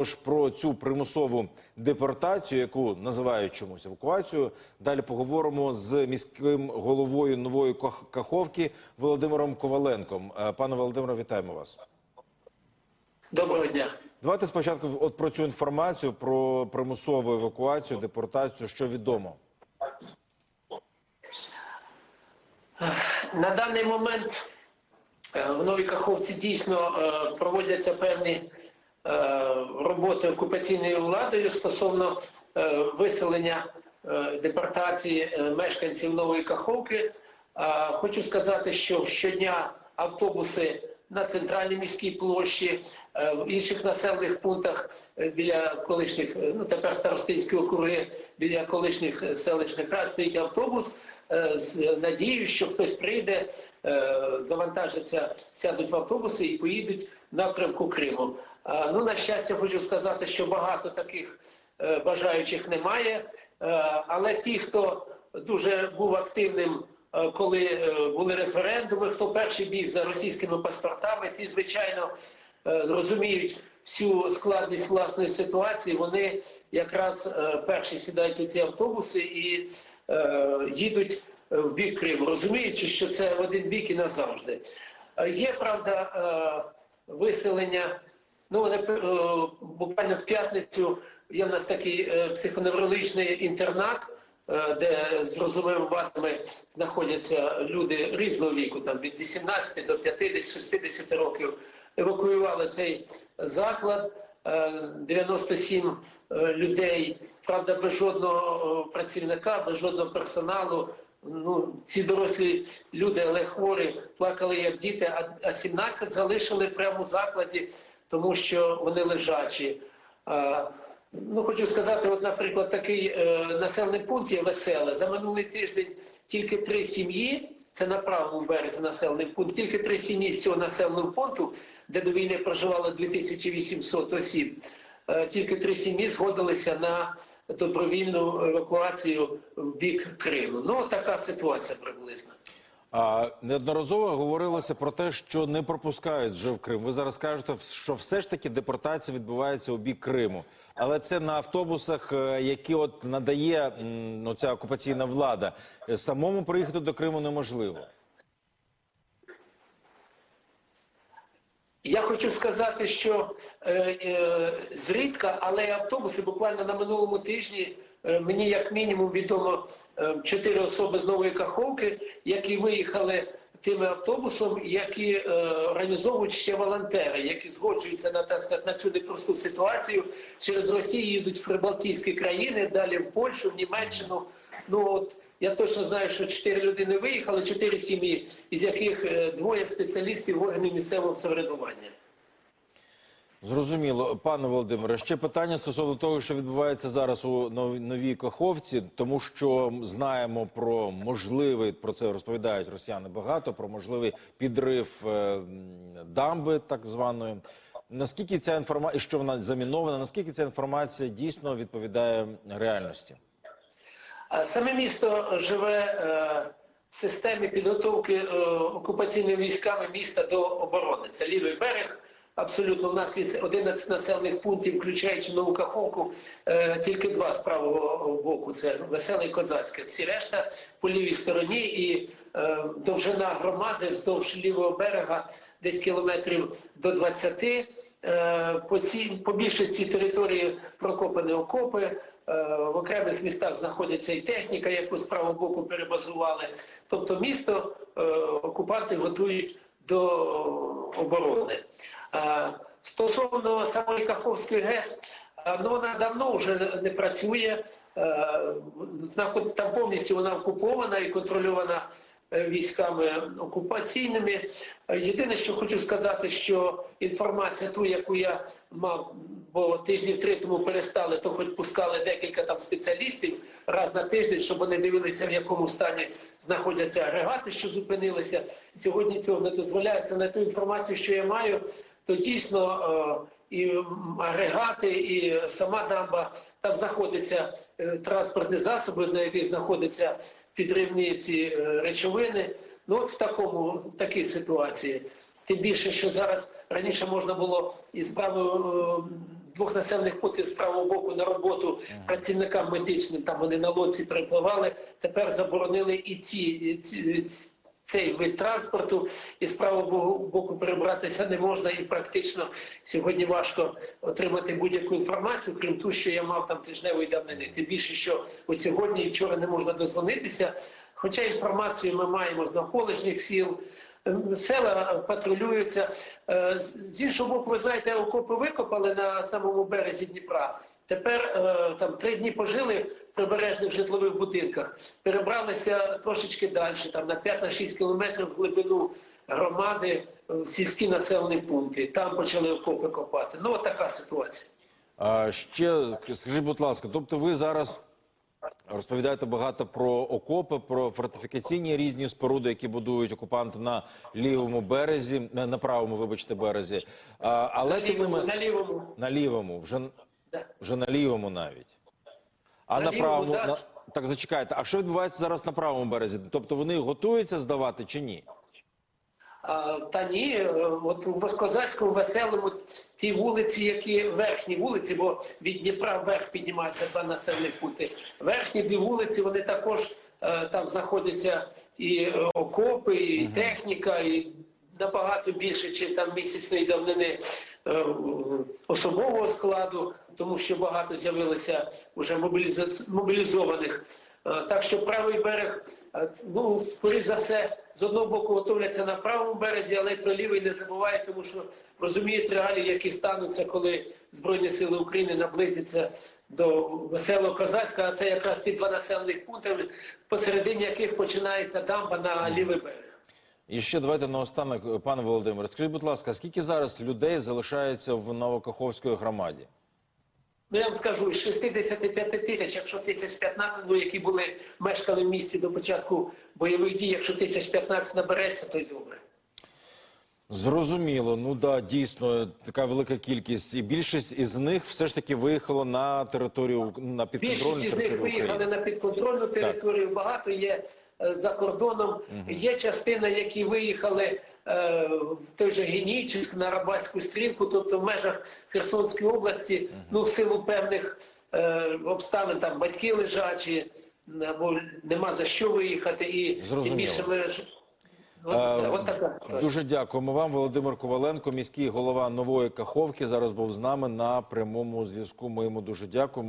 Тож про цю примусову депортацію, яку називають чомусь евакуацією, далі поговоримо з міським головою нової Каховки Володимиром Коваленком. Е, Пане Володимире, вітаємо вас. Доброго дня. Давайте спочатку от про цю інформацію про примусову евакуацію, депортацію, що відомо. На даний момент е, в Новій Каховці дійсно е, проводяться певні роботи окупаційною владою стосовно е, виселення е, депортації е, мешканців Нової Каховки. Хочу сказати, що щодня автобуси на центральній міській площі, е, в інших населених пунктах е, біля колишніх, е, ну тепер старостинські округи, біля колишніх е, селищних рад стоїть автобус е, з надією, що хтось прийде, е, завантажиться, сядуть в автобуси і поїдуть напрямку Криму. Ну, на щастя, хочу сказати, що багато таких е, бажаючих немає, Е, але ті, хто дуже був активним е, коли е, були референдуми, хто перший біг за російськими паспортами, ті, звичайно, е, розуміють всю складність власної ситуації. Вони якраз е, перші сідають у ці автобуси і е, їдуть в бік Криму, розуміючи, що це в один бік і назавжди. Е, Є правда е, виселення. Ну, вони, е, буквально в п'ятницю є в нас такий е, психоневрологічний інтернат, е, де з розумовими вадами знаходяться люди різного віку, там від 18 до 50-60 років. Евакуювали цей заклад. е, 97 е, людей, правда, без жодного працівника, без жодного персоналу. Ну, ці дорослі люди, але хворі, плакали як діти, а- а 17 залишили прямо у закладі, тому що вони лежачі. Ну, хочу сказати, от, наприклад, такий е, населений пункт є веселе. За минулий тиждень тільки три сім'ї, це на правому березі населений пункт, тільки три сім'ї з цього населеного пункту, де до війни проживало 2800 осіб. Е, Тільки три сім'ї згодилися на добровільну евакуацію в бік Криму. Ну, така ситуація приблизно. А неодноразово говорилося про те, що не пропускають вже в Крим. Ви зараз кажете, що все ж таки депортація відбувається у бік Криму, але це на автобусах, е, які от надає ну, ця окупаційна влада. Самому приїхати до Криму неможливо. Я хочу сказати, що е, е, зрідка, але автобуси буквально на минулому тижні е, мені як мінімум відомо е, чотири особи з нової каховки, які виїхали тим автобусом, які е, організовують ще волонтери, які згоджуються на так сказати, на цю непросту ситуацію. Через Росію їдуть в Прибалтійські країни, далі в Польщу, в Німеччину. Ну от я точно знаю, що чотири людини виїхали, чотири сім'ї, із яких е, двоє спеціалістів органів місцевого самоврядування. Зрозуміло, пане Володимире. Ще питання стосовно того, що відбувається зараз у Нов- новій Каховці, тому що знаємо про можливий про це розповідають росіяни багато про можливий підрив е, дамби, так званої. Наскільки ця інформація, що вона замінована? Наскільки ця інформація дійсно відповідає реальності? Саме місто живе е, в системі підготовки е, окупаційними військами міста до оборони. Це лівий берег. Абсолютно, у нас є 11 населених пунктів, включаючи нову каховку, е, тільки два з правого боку. Це веселе і козацьке. Всі решта по лівій стороні і довжина громади вздовж лівого берега десь кілометрів до 20. Е, по, цій, по більшості території прокопані окопи. Е, В окремих містах знаходиться і техніка, яку з правого боку перебазували. Тобто місто е, окупанти готують до оборони. Е, Стосовно самої Каховської ГЕС, ну вона давно вже не працює. Там повністю вона окупована і контрольована військами окупаційними. Е, Єдине, що хочу сказати, що інформація, ту, яку я мав, бо тижнів три тому перестали, то хоч пускали декілька там спеціалістів раз на тиждень, щоб вони дивилися, в якому стані знаходяться агрегати, що зупинилися. Сьогодні цього не дозволяється на ту інформацію, що я маю, то дійсно. е, І агрегати, і сама дамба там знаходяться е, транспортні засоби, на яких знаходяться підривні ці е, речовини. Ну от в такому в такій ситуації. Тим більше, що зараз раніше можна було із правою е, двох населених пунктів з правого боку на роботу працівникам медичним. Там вони на лодці перепливали. Тепер заборонили і ці, і ці цей вид транспорту, і з правого боку перебратися не можна, і практично сьогодні важко отримати будь-яку інформацію, крім того, що я мав там тижневої давнини. Тим більше, що от сьогодні і вчора не можна дозвонитися. Хоча інформацію ми маємо з навколишніх сіл. Села патрулюються. Е, З іншого боку, ви знаєте, окопи викопали на самому березі Дніпра. Тепер е, там три дні пожили в прибережних житлових будинках, перебралися трошечки далі, там на 5-6 кілометрів в глибину громади, е, в сільські населені пункти. Там почали окопи копати. Ну, от така ситуація. А ще скажіть, будь ласка, тобто ви зараз розповідаєте багато про окопи, про фортифікаційні різні споруди, які будують окупанти на лівому березі, на правому, вибачте, березі. А, але На лівому, мен- на лівому. на лівому, вже Да. вже на лівому навіть. А На на, правому да. на так зачекайте. А що відбувається зараз на правому березі? Тобто вони готуються здавати чи ні? А, Та ні, е, от у Воскозацькому веселому ті вулиці, які верхні вулиці, бо від Дніпра вверх піднімаються два населені пункти. Верхні дві вулиці вони також е, там знаходяться і е, окопи, і техніка, і набагато більше, чи там місяцної давнини особового складу, тому що багато з'явилося вже мобілізованих. Е, Так що правий берег, е, ну, скоріш за все, з одного боку готовляться на правому березі, але й про лівий не забувають, тому що розуміють реалії, які стануться, коли Збройні Сили України наблизяться до веселого Козацька, а це якраз ті два населених пункти, посередині яких починається дамба на лівий берег. І ще давайте наостанок, пане Володимире, скажіть, будь ласка, скільки зараз людей залишається в Новокаховської громаді? Ну, я вам скажу, із 65 тисяч, якщо тисяч 15, ну, які були, мешкали в місті до початку бойових дій, якщо тисяч 15 набереться, то й добре. Зрозуміло, ну да, дійсно така велика кількість, і більшість із них все ж таки виїхало на територію на підконтрольну Більшість із них виїхали України. на підконтрольну територію, багато є е, за кордоном. Є частина, які виїхали в той же Генічеськ, на Рабатську стрілку, тобто в межах Херсонської області, ну в силу певних е, обставин, там батьки лежачі, або нема за що виїхати, і Зрозуміло. більше Е. Дуже дякуємо вам, Володимир Коваленко, міський голова нової Каховки. Зараз був з нами на прямому зв'язку. Ми йому дуже дякуємо.